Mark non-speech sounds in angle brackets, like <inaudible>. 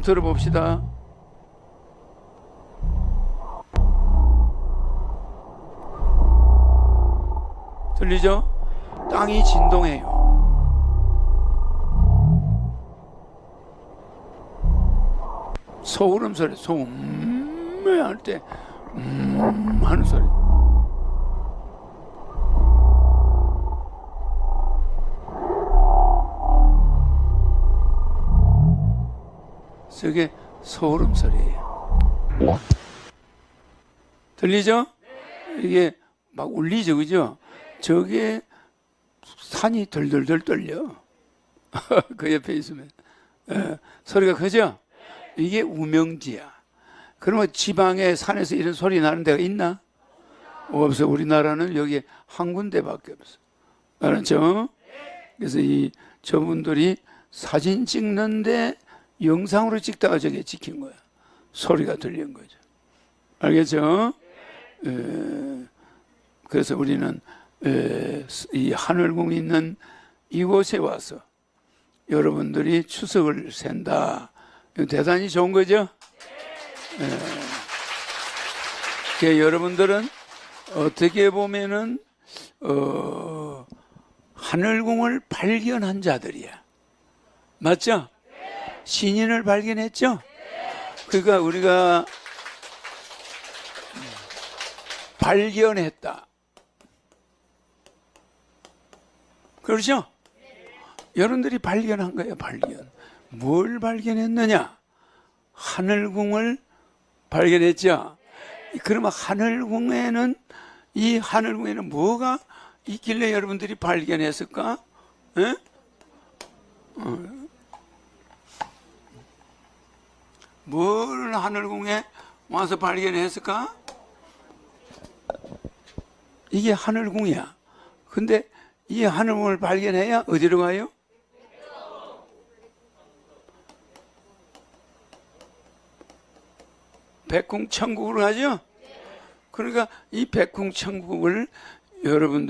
들어봅시다. 들리죠? 땅이 진동해요. 소울음 소리, 소음 할 때 음 하는 소리. 저게 소름 소리예요. 들리죠? 이게 막 울리죠, 그죠? 저게 산이 덜덜덜 떨려. <laughs> 그 옆에 있으면 예, 소리가 크죠? 이게 우명지야. 그러면 지방에 산에서 이런 소리 나는 데가 있나? 없어. 우리나라는 여기 한 군데밖에 없어. 알았죠? 그래서 이 저분들이 사진 찍는데 영상으로 찍다가 저게 찍힌 거야. 소리가 들린 거죠. 알겠죠? 에, 그래서 우리는 에, 이 하늘궁 있는 이곳에 와서 여러분들이 추석을 샌다. 대단히 좋은 거죠? 에, 그 여러분들은 어떻게 보면은 어, 하늘궁을 발견한 자들이야. 맞죠? 신인을 발견했죠? 그러니까 우리가 발견했다. 그렇죠? 여러분들이 발견한 거예요, 발견. 뭘 발견했느냐? 하늘궁을 발견했죠? 그러면 하늘궁에는, 이 하늘궁에는 뭐가 있길래 여러분들이 발견했을까? 에? 뭘 하늘궁에 와서 발견했을까? 이게 하늘궁이야. 근데 이 하늘궁을 발견해야 어디로 가요? 백궁천국으로 가죠? 그러니까 이 백궁천국을 여러분들